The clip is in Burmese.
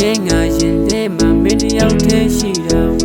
စင်မြဲငါရင်ထဲမှာမင်းတယောက်တည်းရှိတာ